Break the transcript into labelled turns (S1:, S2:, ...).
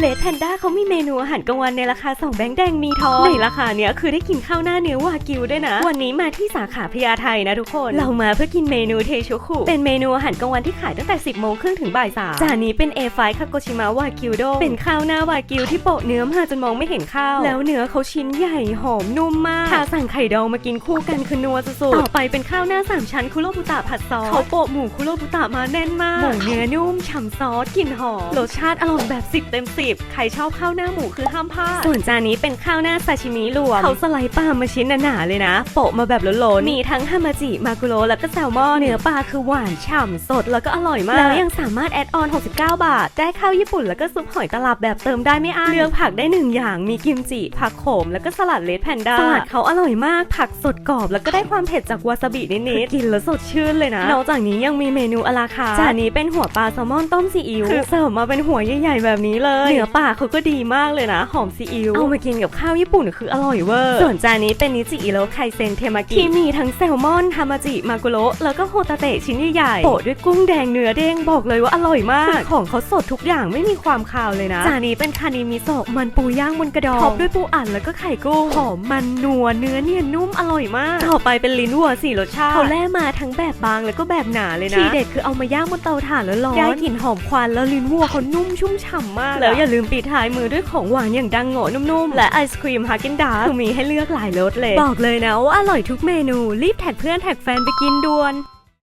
S1: เลดแพนด้าเขามีเมนูอาหารกลางวันในราคา 2 แบงค์แดงมีทองในราคาเนี้ยคือได้กินข้าวหน้าเนื้อวากิวด้วยนะ วันนี้มาที่สาขาพญาไทนะทุกคน เรามาเพื่อกินเมนูเทชุคุเป็นเมนูอาหารกลางวันที่ขายตั้งแต่ 10 โมงครึ่งถึงบ่ายสามจานนี้เป็น A5 คาโกชิมะวากิวโดเป็นข้าวหน้าวากิวที่โปะเนื้อมาจนมองไม่เห็นข้าว แล้วเนื้อเขาชิ้นใหญ่หอมนุ่มมากถ้าสั่งไข่ดองมากินคู่กันคือนัวสุดๆต่อไปเป็นข้าวหน้าสามชั้นคุโรบุตะผัดซอสเขาโปะหมูคุโรบุตะมาแน่นมากหมูเนื้อนุ่มฉ่ำซอสกลิ่นหอมรสชาติอร่อยแบบ10เต็ม10ใครชอบข้าวหน้าหมูคือห้ามพลาดส่วนจานนี้เป็นข้าวหน้าซาชิมิรวมเขาสไลด์ปลามาชิ้นหนาๆเลยนะ โปะมาแบบล้นๆมีทั้งฮามาจิมากุโรแล้วก็แซลมอนเนื้อปลาคือหวานฉ่ำสดแล้วก็อร่อยมาก แล้วยังสามารถแอดออน 69 บาท ได้ข้าวญี่ปุ่นแล้วก็ซุปหอยตลับแบบเติมได้ไม่อั้นเลือกผักได้หนึ่งอย่างมีกิมจิผักโขมแล้วก็สลัดเลดแพนด้าสลัดเขาอร่อยมาก ผักสดกรอบแล้วก็ได้ความเผ็ดจากวาซาบินิดๆกินแล้วสดชื่นเลยนะนอกจากนี้ยังมีเมนูอลาคาร์ทจานนี้เป็นหัวปลาแซลมอนต้มซีอิ๊วคือเสิร์ฟมาเป็นหัวใหญ่ๆแบบนี้เลยเนื้อปลาเขาก็ดีมากเลยนะ หอมซีอิ๊วเอามากินกับข้าวญี่ปุ่นคืออร่อยเวอร์ ส่วนจานนี้เป็นนิจิอิโรไคเซนเทมากิที่มีทั้งแซลมอนฮามาจิมากุโระแล้วก็โฮตาเตะชิ้นใหญ่ๆโปะด้วยกุ้งแดงเนื้อเด้งบอกเลยว่าอร่อยมาก ของเขาสดทุกอย่างไม่มีความคาวเลยนะ จานนี้เป็นคานิมิโซะมันปูย่างบนกระดองท็อปด้วยปูอัดแล้วก็ไข่กุ้งหอมมันนัวเนื้อเนียนนุ่มอร่อยมาก ต่อไปเป็นลิ้นวัวสี่รสชาติเขาแล่มาทั้งแบบบางแล้วก็แบบหนาเลยนะทีเด็ดคือเอามาย่างบนเตาถ่านแล้วร้อนได้กลิ่นหอมควันแล้วลิ้นวัวเขานุ่มชุ่มฉ่ำมากแล้วอย่าลืมปิดท้ายมือด้วยของหวานอย่างดังโง่นุ่มๆ และไอศครีมฮาเกนดาคือมีให้เลือกหลายรสเลย บอกเลยนะว่าอร่อยทุกเมนูรีบแท็กเพื่อนแท็กแฟนไปกินด่วน